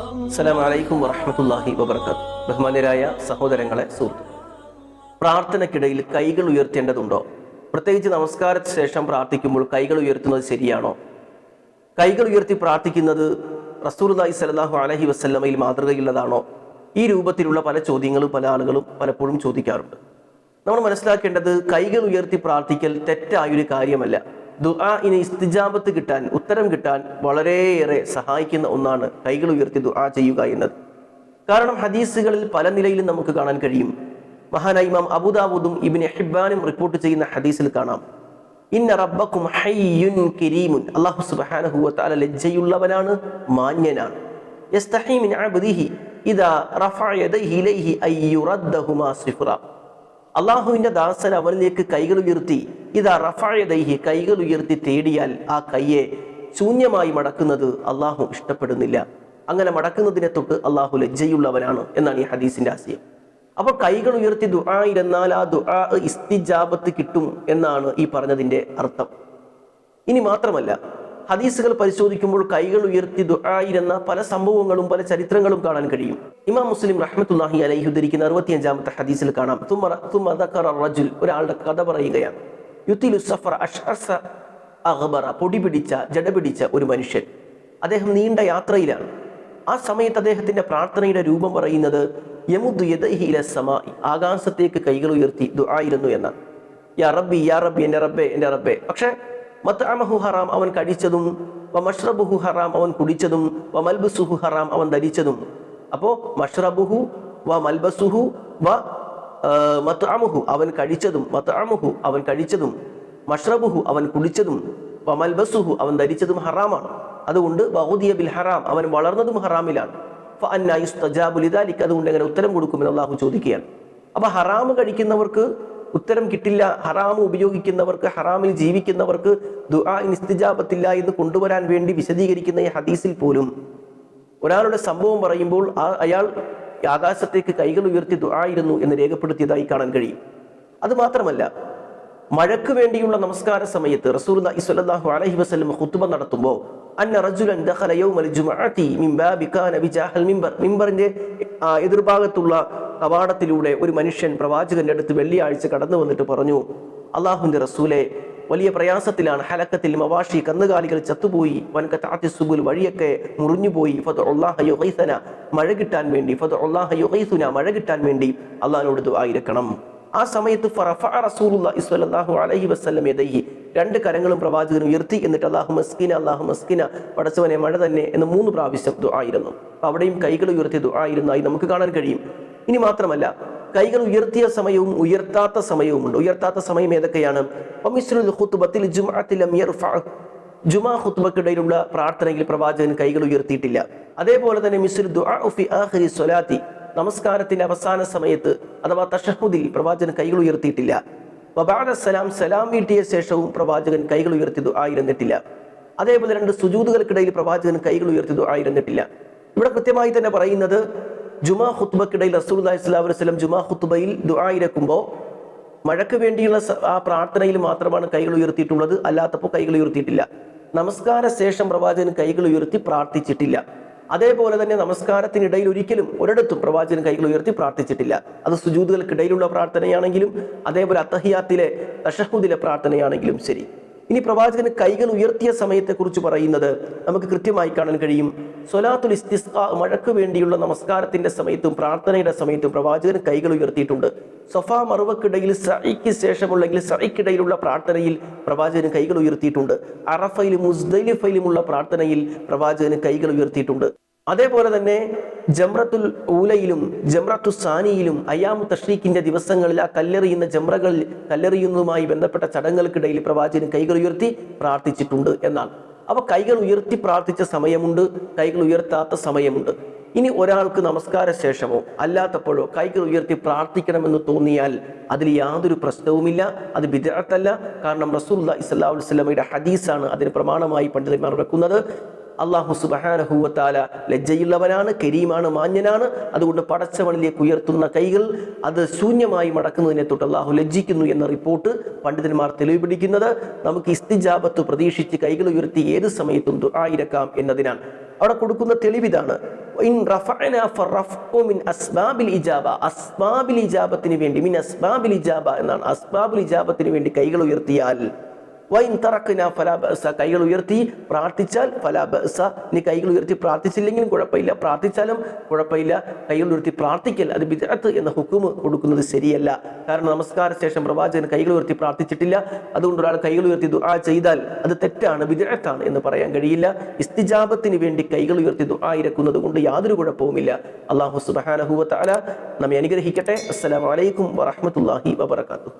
അസ്സലാമു അലൈക്കും വറഹ്മത്തുള്ളാഹി വബർക്കാത്തു ബഹുമാന്യരായ സഹോദരങ്ങളെ സുഹൃത്ത് പ്രാർത്ഥനക്കിടയിൽ കൈകൾ ഉയർത്തേണ്ടതുണ്ടോ? പ്രത്യേകിച്ച് നമസ്കാരത്തിന് ശേഷം പ്രാർത്ഥിക്കുമ്പോൾ കൈകൾ ഉയർത്തുന്നത് ശരിയാണോ? കൈകൾ ഉയർത്തി പ്രാർത്ഥിക്കുന്നത് റസൂലുള്ളാഹി സലാഹു അലഹി വസല്ലമയിൽ മാതൃകയുള്ളതാണോ? ഈ രൂപത്തിലുള്ള പല ചോദ്യങ്ങളും പല ആളുകളും പലപ്പോഴും ചോദിക്കാറുണ്ട്. നമ്മൾ മനസ്സിലാക്കേണ്ടത് കൈകൾ ഉയർത്തി പ്രാർത്ഥിക്കൽ തെറ്റായൊരു കാര്യമല്ല. ദുആ ഇനി ഇസ്തിജാബത്ത് കിട്ടാൻ ഉത്തരം കിട്ടാൻ വളരെയേറെ സഹായിക്കുന്ന ഒന്നാണ് കൈകൾ ഉയർത്തി ദുആ ചെയ്യുക എന്നത്. കാരണം ഹദീസുകളിൽ പല നിലയിലും നമുക്ക് കാണാൻ കഴിയും. മഹാനായ ഇമാം അബുദാബുദും ഇബിൻ ഹിബാനും റിപ്പോർട്ട് ചെയ്യുന്ന ഹദീസിൽ കാണാം. ഇന്ന റബ്ബക്കും ഹയ്യുൻ കരീമുൻ. അല്ലാഹു സുബ്ഹാനഹു വ തആല ലജ്ജയുള്ളവനാണ് മാന്യനാണ്. യസ്തഹി മിൻ അബ്ദിഹി ഇദാ റഫഅ യദൈഹി ഇലൈഹി അയ്യുറദ്ദഹുമാ സിഫ്റ. അള്ളാഹുവിന്റെ ദാസൻ അവനിലേക്ക് കൈകൾ ഉയർത്തി ഇതാ റഫായതൈഹി കൈകൾ ഉയർത്തി തേടിയാൽ ആ കയ്യെ ശൂന്യമായി മടക്കുന്നത് അള്ളാഹു ഇഷ്ടപ്പെടുന്നില്ല. അങ്ങനെ മടക്കുന്നതിനെ തൊട്ട് അള്ളാഹു ലജ്ജയുള്ളവനാണ് എന്നാണ് ഈ ഹദീസിന്റെ ആശയം. അപ്പോൾ കൈകൾ ഉയർത്തി ദുആ ഇരുന്നാൽ ആ ദുആ ഇസ്തിജാബത്ത് കിട്ടും എന്നാണ് ഈ പറഞ്ഞതിന്റെ അർത്ഥം. ഇനി മാത്രമല്ല ഹദീസുകൾ പരിശോധിക്കുമ്പോൾ കൈകൾ ഉയർത്തി ദുആയിരുന്ന പല സംഭവങ്ങളും പല ചരിത്രങ്ങളും കാണാൻ കഴിയും. ഇമാം മുസ്ലിം റഹ്മത്തുല്ലാഹി അലൈഹി ഉദ്ധരിക്കുന്ന അറുപത്തിയഞ്ചാമത്തെ ഹദീസിൽ കാണാം. തുമ്മറ തുമ്മ റജുൽ ഒരാളുടെ കഥ പറയുകയാണ്. യുത്തിലു സഫർ അഷ്അസ അഹ്ബറ പൊടി പിടിച്ച ജട പിടിച്ച ഒരു മനുഷ്യൻ. അദ്ദേഹം നീണ്ട യാത്രയിലാണ്. ആ സമയത്ത് അദ്ദേഹത്തിന്റെ പ്രാർത്ഥനയുടെ രൂപം പറയുന്നത് യമുദ് യദൈഹി ഇല സമായി ആകാശത്തേക്ക് കൈകൾ ഉയർത്തി ദുആയിരുന്നു എന്നാണ്. യാ റബ്ബി യാ റബ്ബി എന്റെ റബ്ബെ എന്റെ റബ്ബെ പക്ഷേ മത്അമഹു ഹറാം അവൻ കഴിച്ചതും വ മഷ്റബുഹു ഹറാം അവൻ കുടിച്ചതും വ മൽബസുഹു ഹറാം അവൻ ധരിച്ചതും. അപ്പോൾ മഷ്റബുഹു വ മൽബസുഹു വ മത്അമുഹു അവൻ കഴിച്ചതും മത്അമുഹു അവൻ കഴിച്ചതും മഷ്റബുഹു അവൻ കുടിച്ചതും വമൽബസുഹു മൽബസുഹു അവൻ ധരിച്ചതും ഹറാമാണ്. അതുകൊണ്ട് ബഹുദിയ ബിൽ ഹറാം അവൻ വളർന്നതും ഹറാമിലാണ്. ലിദാലിക്ക് അതുകൊണ്ട് എങ്ങനെ ഉത്തരം കൊടുക്കുമെന്ന് അള്ളാഹു ചോദിക്കുകയാണ്. അപ്പൊ ഹറാം കഴിക്കുന്നവർക്ക് ഉത്തരം കിട്ടില്ല ഹറാം ഉപയോഗിക്കുന്നവർക്ക് ഹറാമിൽ ജീവിക്കുന്നവർക്ക് ദുആ നിസ്തിജാബത്തില്ല എന്ന് കൊണ്ടുവരാൻ വേണ്ടി വിശദീകരിക്കുന്ന ഈ ഹദീസിൽ പോലും ഒരാളുടെ സംഭവം പറയുമ്പോൾ അയാൾ ആകാശത്തേക്ക് കൈകൾ ഉയർത്തി ദുആയിരുന്നു എന്ന് രേഖപ്പെടുത്തിയതായി കാണാൻ കഴിയും. അത് മാത്രമല്ല മഴയ്ക്ക് വേണ്ടിയുള്ള നമസ്കാര സമയത്ത് റസൂൽ സ്വല്ലല്ലാഹു അലൈഹി വസല്ലം ഖുത്ബ നടത്തുമ്പോൾ അന്ന റജുലൻ ആ, എതിർഭാഗത്തുള്ള കവാടത്തിലൂടെ ഒരു മനുഷ്യൻ പ്രവാചകന്റെ അടുത്ത് വെള്ളിയാഴ്ച കടന്നു വന്നിട്ട് പറഞ്ഞു അള്ളാഹുവിന്റെ റസൂലെ വലിയ പ്രയാസത്തിലാണ്. ഹലക്കത്തിൽ മവാഷി കന്നുകാലികൾ ചത്തുപോയി. വൻക സുബുൽ വഴിയൊക്കെ മുറിഞ്ഞുപോയി. ഫത് ഒള്ളാഹ യുഹൈസന മഴ കിട്ടാൻ വേണ്ടി. ഫത് ഒള്ളാഹ യുഹൈസുന മഴ കിട്ടാൻ വേണ്ടി അള്ളാഹിനോട് ദുആയിരക്കണം ആ സമയത്ത് റസൂലുള്ളാഹി അലൈഹി വസല്ലം യദൈഹി രണ്ട് കരങ്ങളും പ്രവാചകൻ ഉയർത്തി എന്നിട്ട് അള്ളാഹു മസ്കിന അള്ളാഹു മസ്കിന പടച്ചവനെ മഴ തന്നെ എന്ന് മൂന്ന് പ്രാവശ്യം ദുആയിരുന്നു അവിടെയും കൈകൾ ഉയർത്തി ദുആയിരുന്നായി നമുക്ക് കാണാൻ കഴിയും. ഇനി മാത്രമല്ല കൈകൾ ഉയർത്തിയ സമയവും ഉയർത്താത്ത സമയവുമുണ്ട്. ഉയർത്താത്ത സമയം ഏതൊക്കെയാണ്? ജുമാ ഹുത്തുബക്കിടയിലുള്ള പ്രാർത്ഥനയിൽ പ്രവാചകൻ കൈകൾ ഉയർത്തിയിട്ടില്ല. അതേപോലെ തന്നെ സ്വലാത്തി നമസ്കാരത്തിന്റെ അവസാന സമയത്ത് അഥവാ തഷഹുദിൽ പ്രവാചകൻ കൈകൾ ഉയർത്തിയിട്ടില്ല. വബാദ സലാം സലാം വീട്ടിയ ശേഷവും പ്രവാചകൻ കൈകൾ ഉയർത്തി ആയിരുന്നിട്ടില്ല അതേപോലെ രണ്ട് സുജൂതുകൾക്കിടയിൽ പ്രവാചകൻ കൈകൾ ഉയർത്തി ആയിരുന്നിട്ടില്ല ഇവിടെ കൃത്യമായി തന്നെ പറയുന്നത് ജുമാ റസൂലുള്ളാഹി സ്വല്ലല്ലാഹു അലൈഹി വസല്ലം ജുമാ ഖുത്ബയിൽ ദുആയിരക്കുമ്പോൾ മഴയ്ക്ക് വേണ്ടിയുള്ള ആ പ്രാർത്ഥനയിൽ മാത്രമാണ് കൈകൾ ഉയർത്തിയിട്ടുള്ളത്. അല്ലാത്തപ്പോൾ കൈകൾ ഉയർത്തിയിട്ടില്ല. നമസ്കാര ശേഷം പ്രവാചകൻ കൈകൾ ഉയർത്തി പ്രാർത്ഥിച്ചിട്ടില്ല. അതേപോലെ തന്നെ നമസ്കാരത്തിനിടയിൽ ഒരിക്കലും ഒരിടത്തും പ്രവാചകൻ കൈകൾ ഉയർത്തി പ്രാർത്ഥിച്ചിട്ടില്ല. അത് സുജൂതുകൾക്കിടയിലുള്ള പ്രാർത്ഥനയാണെങ്കിലും അതേപോലെ അത്തഹിയാത്തിലെ തഷഹുദിലെ പ്രാർത്ഥനയാണെങ്കിലും ശരി. ഇനി പ്രവാചകന് കൈകൾ ഉയർത്തിയ സമയത്തെക്കുറിച്ച് പറയുന്നത് നമുക്ക് കൃത്യമായി കാണാൻ കഴിയും. സൊലാത്തുൽ ഇസ്തിസ്ഖ മഴയ്ക്ക് വേണ്ടിയുള്ള നമസ്കാരത്തിന്റെ സമയത്തും പ്രാർത്ഥനയുടെ സമയത്തും പ്രവാചകൻ കൈകൾ ഉയർത്തിയിട്ടുണ്ട്. സൊഫ മറുവക്കിടയിൽ സൈക്ക് ശേഷമുള്ളെങ്കിൽ സൈക്കിടയിലുള്ള പ്രാർത്ഥനയിൽ പ്രവാചകന് കൈകൾ ഉയർത്തിയിട്ടുണ്ട്. അറഫയിലും മുസ്ദലിഫയിലുമുള്ള പ്രാർത്ഥനയിൽ പ്രവാചകന് കൈകൾ ഉയർത്തിയിട്ടുണ്ട്. അതേപോലെ തന്നെ ജംറത്തുൽ ഊലയിലും ജംറത്തു സാനിയിലും അയ്യാമു തഷ്രീഖിന്റെ ദിവസങ്ങളിൽ ആ കല്ലെറിയുന്ന ജംറകളിൽ കല്ലെറിയുന്നതുമായി ബന്ധപ്പെട്ട ചടങ്ങുകൾക്കിടയിൽ പ്രവാചകൻ കൈകൾ ഉയർത്തി പ്രാർത്ഥിച്ചിട്ടുണ്ട് എന്നാണ്. അപ്പൊ കൈകൾ ഉയർത്തി പ്രാർത്ഥിച്ച സമയമുണ്ട് കൈകൾ ഉയർത്താത്ത സമയമുണ്ട്. ഇനി ഒരാൾക്ക് നമസ്കാര ശേഷമോ അല്ലാത്തപ്പോഴോ കൈകൾ ഉയർത്തി പ്രാർത്ഥിക്കണമെന്ന് തോന്നിയാൽ അതിൽ യാതൊരു പ്രശ്നവുമില്ല അത് വിദഗ്ധത്തല്ല കാരണം റസൂൽ ഇസ്ലാ വസ്ലമയുടെ ഹദീസാണ് അതിന് പ്രമാണമായി പണ്ഡിതന്മാർ വെക്കുന്നത്. അള്ളാഹു സുബഹാനഹൂവത്താല ലജ്ജയുള്ളവനാണ് കരീമാണ് മാന്യനാണ്. അതുകൊണ്ട് പടച്ചവണിലേക്ക് ഉയർത്തുന്ന കൈകൾ അത് ശൂന്യമായി മടക്കുന്നതിനെ തൊട്ട് അള്ളാഹു ലജ്ജിക്കുന്നു എന്ന റിപ്പോർട്ട് പണ്ഡിതന്മാർ തെളിവ് പിടിക്കുന്നത്. നമുക്ക് ഇസ്തിജാബത്ത് പ്രതീക്ഷിച്ച് കൈകൾ ഉയർത്തി ഏത് സമയത്തും ദുആയിരക്കാം എന്നതിനാണ് അവിടെ കൊടുക്കുന്ന തെളിവിതാണ് അസ്ബാബിൽ ഇജാബത്തിന് വേണ്ടി മിൻ അസ്ബാബിൽ ഇജാബ എന്നാണ്. അസ്ബാബിൽ ഇജാബത്തിന് വേണ്ടി കൈകൾ ഉയർത്തിയാൽ കൈകൾ ഉയർത്തി പ്രാർത്ഥിച്ചാൽ ഫലാ ബഅസ. നീ കൈകൾ ഉയർത്തി പ്രാർത്ഥിച്ചില്ലെങ്കിലും കുഴപ്പമില്ല. പ്രാർത്ഥിച്ചാലും കുഴപ്പമില്ല. കൈകൾ ഉയർത്തി പ്രാർത്ഥിക്കൽ അത് ബിദഅത്ത് എന്ന ഹുക്കുമ് കൊടുക്കുന്നത് ശരിയല്ല. കാരണം നമസ്കാര ശേഷം പ്രവാചകൻ കൈകൾ ഉയർത്തി പ്രാർത്ഥിച്ചിട്ടില്ല. അതുകൊണ്ട് ഒരാൾ കൈകൾ ഉയർത്തി ദുആ ചെയ്താൽ അത് തെറ്റാണ് ബിദഅത്താണ് എന്ന് പറയാൻ കഴിയില്ല. ഇസ്തിജാബത്തിന് വേണ്ടി കൈകൾ ഉയർത്തി ദുആ ഇരക്കുന്നത് കൊണ്ട് യാതൊരു കുഴപ്പവുമില്ല. അള്ളാഹു സുബ്ഹാനഹു വ തആല നമ്മെ അനുഗ്രഹിക്കട്ടെ. അസ്സലാമു അലൈക്കും വറഹ്മത്തുള്ളാഹി വബറകാതുഹു.